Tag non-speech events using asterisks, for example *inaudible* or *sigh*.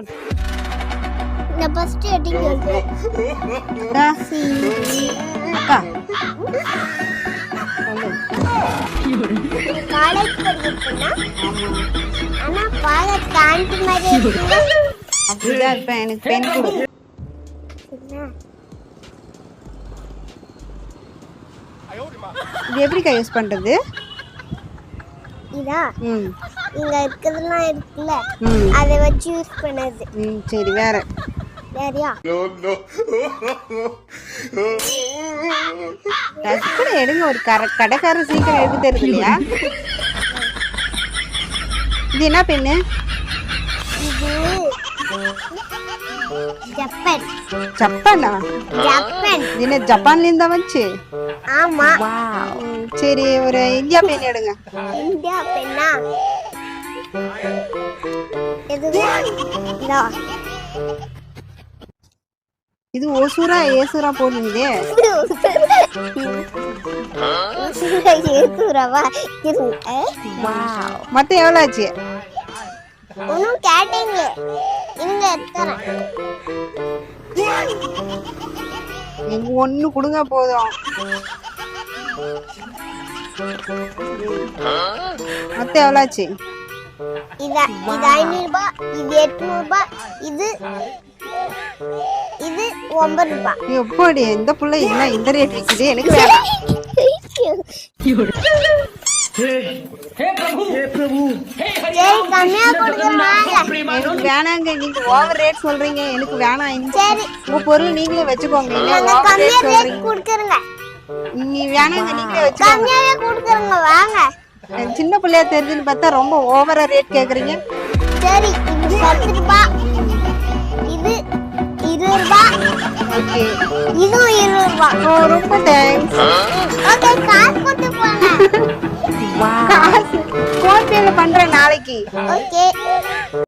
பண்ணு இந்த first heading. அக்கா. காலேஜ் படிக்கிறதுனா ஆனா பார்க்க ஆண்டி மாதிரி அப்படிதான் இருப்பேன். எனக்கு பென் கொடு? இது எப்படிக்கா யூஸ் பண்றது? இதா இங்க இருக்கிறதெல்லாம் இருக்குல்ல? அதை வச்சு யூஸ் பண்ணது. ம் சரி வேற. சரியா டக்குனு எடுங்க ஒரு கர கடைக்காரன் சீக்கிரம் எடுத்து தருது இல்லையா? இது என்ன பெண்ணு? இது ஜப்பான். ஜப்பானா? ஜப்பான். இது என்ன ஜப்பான்ல இருந்தா வந்துச்சு? ஆமா. சரி ஒரு இந்தியா பெண் எடுங்க. இந்தியா பெண்ணா? இதா இது ஓசூரா ஏசூரா போடுறீங்களே? இருங்க மொத்தம் எவ்வளோ ஆச்சு ஒன்றும் கேட்டீங்க. இருங்க எடுத்துறேன் ஒண்ணு கொடுங்க போதும். மொத்தம் எவ்வளோ ஆச்சு இதா இது இது எட்நூறு ரூபாய் இது இது ஒன்பது எப்படி இந்த புள்ள என்ன இந்த ரேட் விற்குது எனக்கு வேணாம். வேணாங்க. நீங்க ஓவர் ரேட் சொல்றீங்க. எனக்கு வேணாம். உங்க பொருள் நீங்களே வச்சுக்கோங்க. நீ வேணாங்க நீங்களே வச்சுக்கோங்க. கொடுக்குறோங்க வாங்க. சின்ன பிள்ளையா தெரிஞ்சுன்னு பார்த்தா ரொம்ப ஓவரா ரேட் கேக்குறீங்க. சரி இது பத்து ரூபாய் இது இருபது ரூபாய் ஓகே இதுவும் இருபது ரூபாய் ஓ ரொம்ப தேங்க்ஸ் ஓகே காசு போட்டு போங்க. *laughs* காசு ஃபோன்பேல பண்றேன் நாளைக்கு. ஓகே.